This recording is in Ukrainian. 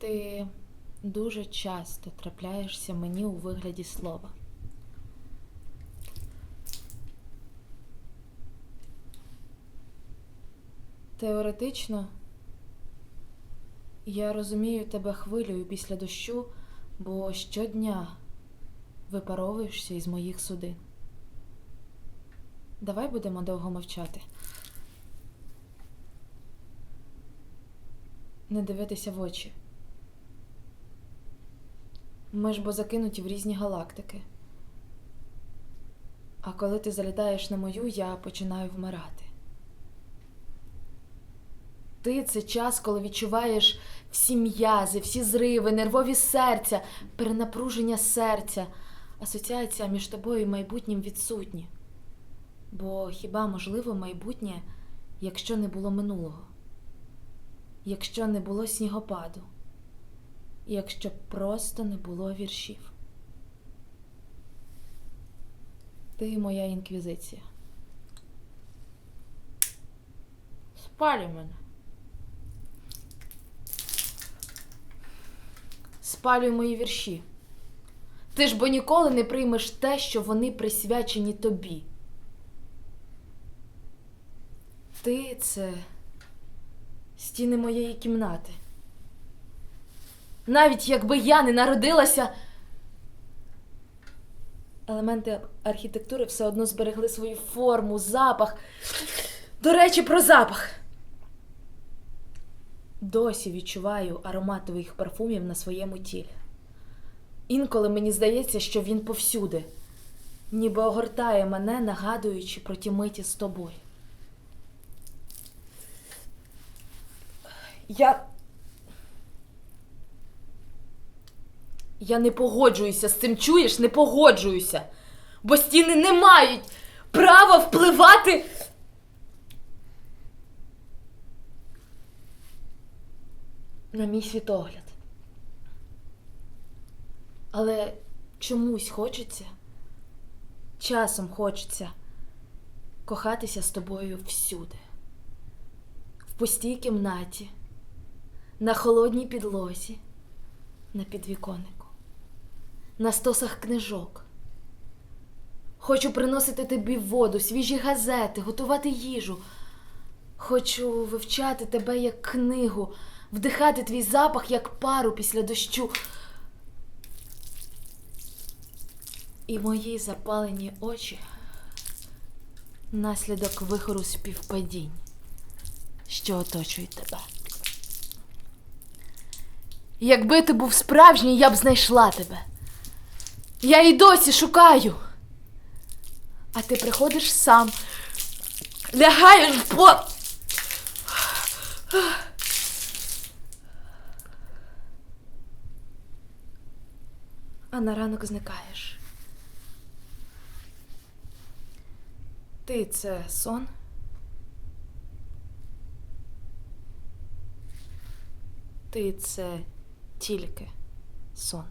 Ти дуже часто трапляєшся мені у вигляді слова. Теоретично я розумію тебе хвилею після дощу, бо щодня випаровуєшся із моїх судин. Давай будемо довго мовчати. Не дивитися в очі. Ми ж бо закинуті в різні галактики. А коли ти залітаєш на мою, я починаю вмирати. Ти це час, коли відчуваєш всі м'язи, всі зриви, нервові серця, перенапруження серця. Асоціація між тобою і майбутнім відсутні. Бо хіба можливо майбутнє, якщо не було минулого? Якщо не було снігопаду? Якщо просто не було віршів? Ти моя інквізиція. Спалюй мене. Спалюй мої вірші. Ти ж бо ніколи не приймеш те, що вони присвячені тобі. Ти це стіни моєї кімнати. Навіть якби я не народилася, елементи архітектури все одно зберегли свою форму, запах. До речі, про запах. Досі відчуваю аромат твоїх парфумів на своєму тілі. Інколи мені здається, що він повсюди, ніби огортає мене, нагадуючи про ті миті з тобою. Я. Я не погоджуюся з цим, чуєш? Не погоджуюся. Бо стіни не мають права впливати. На мій світогляд. Але чомусь хочеться, часом хочеться кохатися з тобою всюди в пустій кімнаті, на холодній підлозі, на підвіконнику, на стосах книжок. Хочу приносити тобі воду, свіжі газети, готувати їжу. Хочу вивчати тебе як книгу, вдихати твій запах як пару після дощу. І мої запалені очі наслідок вихору співпадінь що оточують тебе. Якби ти був справжній, я б знайшла тебе. Я і досі шукаю. А ти приходиш сам, лягаєш в по. А на ранок зникаєш. Ти це сон? Ти це тільки сон.